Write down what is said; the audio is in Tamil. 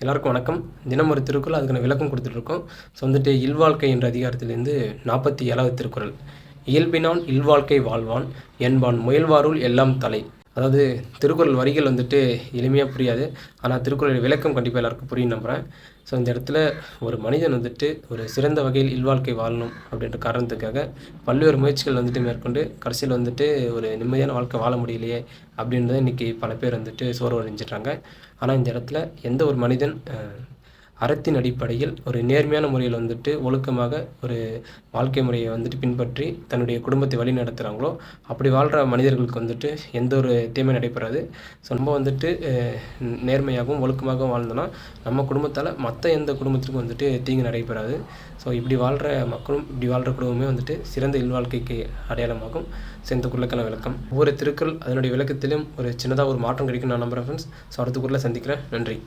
எல்லாருக்கும் வணக்கம். தினம் ஒரு திருக்குறள் அதுக்கான விளக்கம் கொடுத்துட்ருக்கோம். ஸோ வந்துட்டு இல்வாழ்க்கை என்ற அதிகாரத்திலேருந்து நாற்பத்தி ஏழாவது திருக்குறள். இயல்பினான் இல்வாழ்க்கை வாழ்வான் என்பான் முயல்வாருள் எல்லாம் தலை. அதாவது திருக்குறள் வரிகள் வந்துட்டு எளிமையாக புரியாது. ஆனால் திருக்குறள் விளக்கம் கண்டிப்பாக எல்லாருக்கும் புரியும் நம்புகிறேன் ஸோ இந்த இடத்துல ஒரு மனிதன் வந்துட்டு ஒரு சிறந்த வகையில் இல்வாழ்க்கை வாழணும் அப்படின்ற காரணத்துக்காக பல்வேறு முயற்சிகள் வந்துட்டு மேற்கொண்டு கடைசியில் வந்துட்டு ஒரு நிம்மதியான வாழ்க்கை வாழ முடியலையே அப்படின்றத இன்றைக்கி பல பேர் வந்துட்டு சோர்வடைஞ்சிட்றாங்க ஆனால் இந்த இடத்துல எந்த ஒரு மனிதன் அறத்தின் அடிப்படையில் ஒரு நேர்மையான முறையில் வந்துட்டு ஒழுக்கமாக ஒரு வாழ்க்கை முறையை வந்துட்டு பின்பற்றி தன்னுடைய குடும்பத்தை வழி நடத்துகிறாங்களோ அப்படி வாழ்கிற மனிதர்களுக்கு வந்துட்டு எந்த ஒரு தீமை நடைபெறாது. ஸோ நம்ம வந்துட்டு நேர்மையாகவும் ஒழுக்கமாகவும் வாழ்ந்தோன்னா நம்ம குடும்பத்தால் மற்ற எந்த குடும்பத்திற்கும் வந்துட்டு தீங்கு நடைபெறாது. ஸோ இப்படி வாழ்கிற மக்களும் இப்படி வாழ்கிற குடும்பமே வந்துட்டு சிறந்த இல்வாழ்க்கைக்கு அடையாளமாகும். ஸோ இந்த குரலுக்கான விளக்கம். ஒவ்வொரு திருக்குறள் அதனுடைய விளக்கத்திலும் ஒரு சின்னதாக ஒரு மாற்றம் கிடைக்கும் நான் நம்புகிறேன் ஃப்ரெண்ட்ஸ் ஸோ அடுத்த குரலை சந்திக்கிறேன். நன்றி.